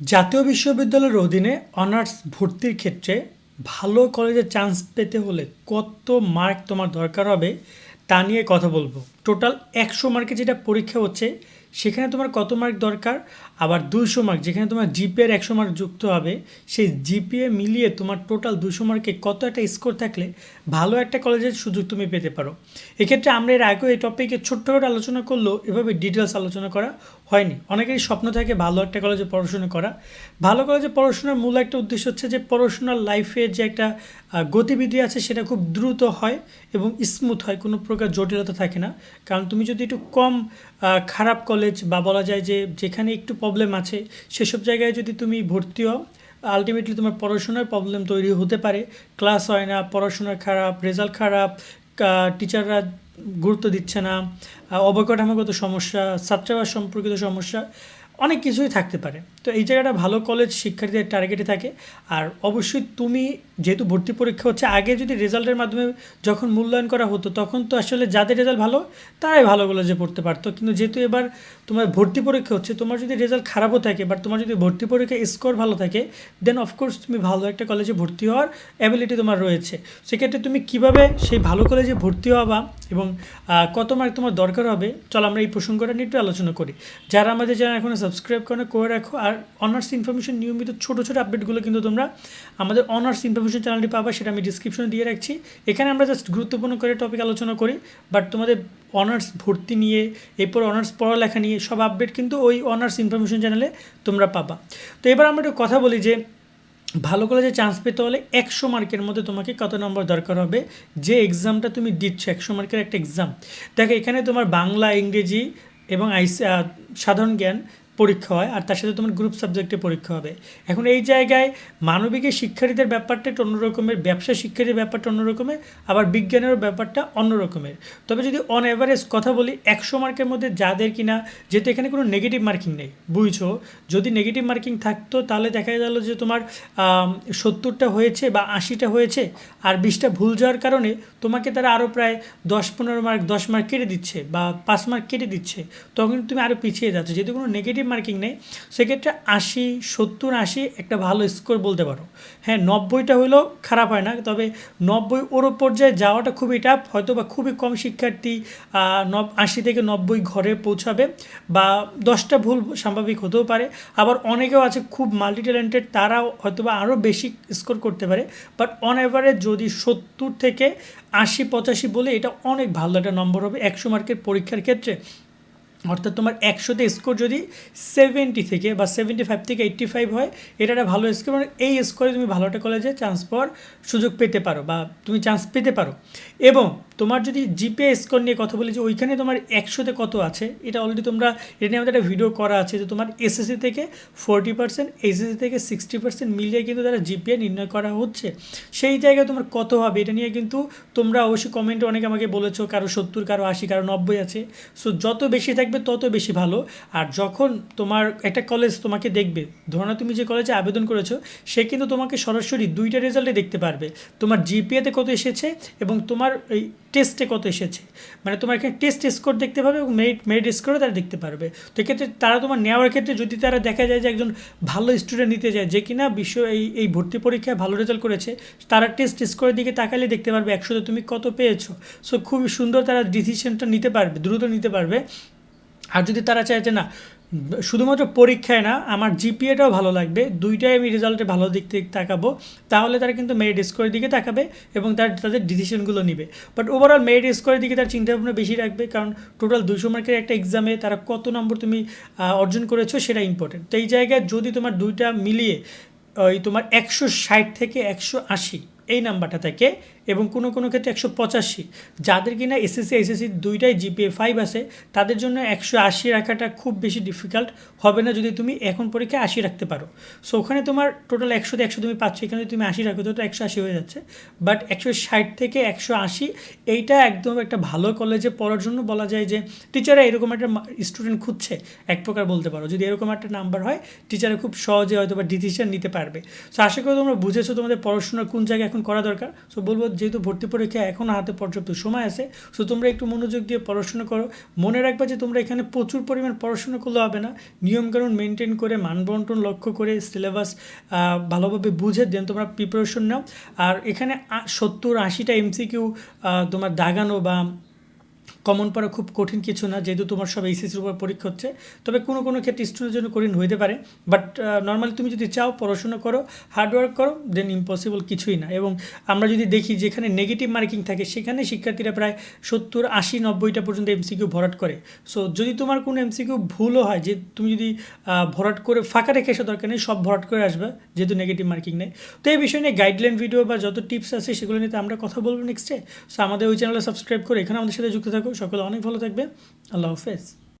জাতীয় বিশ্ববিদ্যালয়ের অধীনে অনার্স ভর্তির ক্ষেত্রে ভালো কলেজে চান্স পেতে হলে কত মার্ক তোমার দরকার হবে তা নিয়ে কথা বলব। টোটাল একশো মার্কে যেটা পরীক্ষা হচ্ছে সেখানে তোমার কত মার্ক দরকার? আবার দুইশো মার্ক যেখানে তোমার জিপিএর একশো মার্ক যুক্ত হবে, সেই জিপিএ মিলিয়ে তোমার টোটাল দুশো মার্কে কত একটা স্কোর থাকলে ভালো একটা কলেজের সুযোগ তুমি পেতে পারো। এক্ষেত্রে আমরা এর আগেও এই টপিকে ছোট্ট করে আলোচনা করলেও এভাবে ডিটেলস আলোচনা করা হয়নি। অনেকেরই স্বপ্ন থাকে ভালো একটা কলেজে পড়াশোনা করা। ভালো কলেজে পড়াশোনার মূল একটা উদ্দেশ্য হচ্ছে যে পড়াশোনার লাইফের যে একটা গতিবিধি আছে সেটা খুব দ্রুত হয় এবং স্মুথ হয়, কোনো প্রকার জটিলতা থাকে না। কারণ তুমি যদি একটু কম খারাপ কলেজ বা বলা যায় যে যেখানে একটু প্রবলেম আছে, সেসব জায়গায় যদি তুমি ভর্তি হও আলটিমেটলি তোমার পড়াশোনার প্রবলেম তৈরি হতে পারে। ক্লাস হয় না, পড়াশোনা খারাপ রেজাল্ট খারাপ টিচাররা গুরুত্ব দিচ্ছে না অবকাঠামোগত সমস্যা ছাত্রাবাস সম্পর্কিত সমস্যা অনেক কিছুই থাকতে পারে। তো এই জায়গাটা ভালো কলেজ শিক্ষার্থীদের টার্গেটে থাকে। আর অবশ্যই তুমি যেহেতু ভর্তি পরীক্ষা হচ্ছে, আগে যদি রেজাল্টের মাধ্যমে যখন মূল্যায়ন করা হতো, তখন তো আসলে যাদের রেজাল্ট ভালো, তারাই ভালো কলেজে পড়তে পারতো। কিন্তু যেহেতু এবার তোমার ভর্তি পরীক্ষা হচ্ছে, তোমার যদি রেজাল্ট খারাপও থাকে বাট তোমার যদি ভর্তি পরীক্ষায় স্কোর ভালো থাকে দেন অফকোর্স তুমি ভালো একটা কলেজে ভর্তি হওয়ার অ্যাবিলিটি তোমার রয়েছে। সেক্ষেত্রে তুমি কীভাবে সেই ভালো কলেজে ভর্তি হওয়া এবং কত মার্ক তোমার দরকার হবে, চলো আমরা এই প্রসঙ্গটা নিয়ে একটু আলোচনা করি। যারা আমাদের যারা এখনও সাবস্ক্রাইব করে করে রাখো। আর অনার্স ইনফরমেশন নিয়মিত ছোটো ছোটো আপডেটগুলো কিন্তু তোমরা আমাদের অনার্স ইনফরমেশন চ্যানেলটি পাবা, সেটা আমি ডিসক্রিপশনে দিয়ে রাখছি। এখানে আমরা জাস্ট গুরুত্বপূর্ণ করে টপিক আলোচনা করি বাট তোমাদের অনার্স ভর্তি নিয়ে, এরপর অনার্স পড়ালেখা নিয়ে, সব আপডেট কিন্তু ওই অনার্স ইনফরমেশন চ্যানেলে তোমরা পাবা। তো এবার আমরা একটু কথা বলি যে, ভালো কলেজে চান্স পেতে হলে একশো মার্কের মধ্যে তোমাকে কত নম্বর দরকার হবে? যে এক্সামটা তুমি দিচ্ছ, একশো মার্কের একটা এক্সাম দেখো, এখানে তোমার বাংলা, ইংরেজি এবং আইসি সাধারণ জ্ঞান পরীক্ষা হয় আর তার সাথে তোমার গ্রুপ সাবজেক্টে পরীক্ষা হবে। এখন এই জায়গায় মানবিকের শিক্ষার্থীদের ব্যাপারটা একটু অন্য রকমের ব্যবসা শিক্ষার্থীর ব্যাপারটা অন্যরকমের, আবার বিজ্ঞানেরও ব্যাপারটা অন্য রকমের তবে যদি অন অ্যাভারেজ কথা বলি, একশো মার্কের মধ্যে যাদের কিনা, যেহেতু এখানে কোনো নেগেটিভ মার্কিং নেই, বুঝছ? যদি নেগেটিভ মার্কিং থাকতো, তাহলে দেখা গেল যে তোমার সত্তরটা হয়েছে বা আশিটা হয়েছে, আর বিশটা ভুল যাওয়ার কারণে তোমাকে তারা আরও প্রায় দশ পনেরো মার্ক দশ মার্ক কেটে দিচ্ছে বা পাঁচ মার্ক কেটে দিচ্ছে। তখন তুমি আরও পিছিয়ে যাচ্ছ। যেহেতু কোনো নেগেটিভ মার্কিং নেই। সেক্ষেত্রে আশি, সত্তর, আশি একটা ভালো স্কোর বলতে পারো। হ্যাঁ নব্বইটা হলেও খারাপ হয় না, তবে নব্বই ওর পর্যায়ে যাওয়াটা খুবই টাফ হয়তো বা খুবই কম শিক্ষার্থী নব, আশি থেকে নব্বই ঘরে পৌঁছাবে বা দশটা ভুল স্বাভাবিক হতেও পারে। আবার অনেকেও আছে খুব মাল্টি ট্যালেন্টেড তারাও হয়তো বা আরও বেশি স্কোর করতে পারে। বাট অন অ্যাভারেজ যদি সত্তর থেকে আশি, পঁচাশি বলে, এটা অনেক ভালো একটা নম্বর হবে। একশো মার্কের পরীক্ষার ক্ষেত্রে অর্থাৎ তোমার একশোতে স্কোর যদি সেভেন্টি থেকে বা সেভেন্টি ফাইভ থেকে এইট্টি ফাইভ হয়, এটা একটা ভালো স্কোর মানে এই স্কোরে তুমি ভালো একটা কলেজে চান্স পাওয়ার সুযোগ পেতে পারো বা তুমি চান্স পেতে পারো। এবং তোমার যদি জিপিএ স্কোর নিয়ে কথা বলি যে ওইখানে তোমার একশোতে কত আছে, এটা অলরেডি তোমরা, এটা নিয়ে আমাদের একটা ভিডিও করা আছে যে তোমার এসএসসি থেকে ফোরটি পার্সেন্ট এসএসসি থেকে সিক্সটি পার্সেন্ট মিলিয়ে কিন্তু তারা জিপিএ নির্ণয় করা হচ্ছে। সেই জায়গায় তোমার কত হবে, এটা নিয়ে কিন্তু তোমরা অবশ্যই কমেন্টে অনেকে আমাকে বলেছ, কারও সত্তর, কারও আশি, কারও নব্বই আছে। সো যত বেশি থাকবে, তত বেশি ভালো। আর যখন তোমার একটা কলেজ তোমাকে দেখবে, ধরো না তুমি যে কলেজে আবেদন করেছ, সে কিন্তু তোমাকে সরাসরি দুইটা রেজাল্টে দেখতে পারবে। তোমার জিপিএতে কত এসেছে এবং তোমার এই টেস্টে কত এসেছে? মানে তোমার এখানে টেস্ট স্কোর দেখতে পাবে এবং মেরিট মেরিট স্কোরও তারা দেখতে পারবে। তো এক্ষেত্রে তারা তোমার নেওয়ার ক্ষেত্রে যদি তারা দেখা যায় যে একজন ভালো স্টুডেন্ট নিতে যায়, যে কিনা বিশ্ব এই এই ভর্তি পরীক্ষায় ভালো রেজাল্ট করেছে, তারা টেস্ট স্কোরের দিকে তাকালে দেখতে পারবে একশোতে তুমি কত পেয়েছ। সো খুবই সুন্দর তারা ডিসিশনটা নিতে পারবে, দ্রুত নিতে পারবে। আর যদি তারা চায় যে না শুধুমাত্র পরীক্ষায় না, আমার জিপিএটাও ভালো লাগবে। দুইটাই আমি রেজাল্টে ভালো দিক থেকে তাকাবো। তাহলে তারা কিন্তু মেরিট স্কোরের দিকে তাকাবে এবং তার, তাদের ডিসিশনগুলো নিবে। বাট ওভারঅল মেরিট স্কোরের দিকে তার চিন্তাভাবনা বেশি রাখবে কারণ টোটাল দুশো মার্কের একটা এক্সামে তারা কত নম্বর তুমি অর্জন করেছ সেটা ইম্পর্টেন্ট তো এই জায়গায় যদি তোমার দুইটা মিলিয়ে, ওই তোমার একশো ষাট থেকে একশো আশি এই নাম্বারটা থাকে এবং কোনো কোনো ক্ষেত্রে একশো পঁচাশি। যাদের কিনা এসএসসি এসএসসি দুইটাই জিপিএ ফাইভ আছে, তাদের জন্য একশো আশি রাখাটা খুব বেশি ডিফিকাল্ট হবে না যদি তুমি এখন পরীক্ষায় আশি রাখতে পারো। সো ওখানে তোমার টোটাল একশোতে একশো তুমি পাচ্ছ, এখানে যদি তুমি আশি রাখো, তো একশো আশি হয়ে যাচ্ছে। বাট একশো ষাট থেকে একশো আশি, এইটা একদম একটা ভালো কলেজে পড়ার জন্য বলা যায় যে টিচাররা এরকম একটা স্টুডেন্ট খুঁজছে, এক প্রকার বলতে পারো। যদি এরকম একটা নাম্বার হয় টিচাররা খুব সহজে হয়তো বা ডিসিশন নিতে পারবে। সো আশা করি তোমরা বুঝেছ তোমাদের পড়াশোনার কোন জায়গায় এখন এখন করা দরকার। সো বলব যেহেতু ভর্তি পরীক্ষা এখন হাতে পর্যাপ্ত সময় আছে সো তোমরা একটু মনোযোগ দিয়ে পড়াশোনা করো। মনে রাখবা যে তোমরা এখানে প্রচুর পরিমাণ পড়াশোনা করলে হবে না। নিয়মকানুন মেনটেন করে, মানবন্টন লক্ষ্য করে সিলেবাস ভালোভাবে বুঝে দেন, তোমরা প্রিপারেশন নাও। আর এখানে সত্তর আশিটা এমসিকিউ তোমার দাগানো বা কমন পড়া খুব কঠিন কিছু না, যেহেতু তোমার সব এইচএসির উপর পরীক্ষা হচ্ছে। তবে কোনো কোনো ক্ষেত্রে স্টুডেন্টের জন্য কঠিন হইতে পারে। বাট নর্মালি তুমি যদি চাও পড়াশোনা করো হার্ডওয়ার্ক করো দেন ইম্পসিবল কিছুই না। এবং আমরা যদি দেখি যেখানে নেগেটিভ মার্কিং থাকে, সেখানে শিক্ষার্থীরা প্রায় সত্তর, আশি, নব্বইটা পর্যন্ত এমসিকিউ ভরাট করে। সো যদি তোমার কোনো এমসিকিউ ভুলও হয়, যে তুমি যদি ভরাট করে ফাঁকা রেখে আসা দরকার নেই, সব ভরাট করে আসবে, যেহেতু নেগেটিভ মার্কিং নেই। তো এই বিষয় নিয়ে গাইডলাইন ভিডিও বা যত টিপস আছে, সেগুলো নিয়ে আমরা কথা বলব নেক্সটে সো আমাদের ওই চ্যানেলে সাবস্ক্রাইব করে এখানে আমাদের সাথে যুক্ত থাকো। সকলে অনেক ভালো থাকবে। আল্লাহ হাফেজ।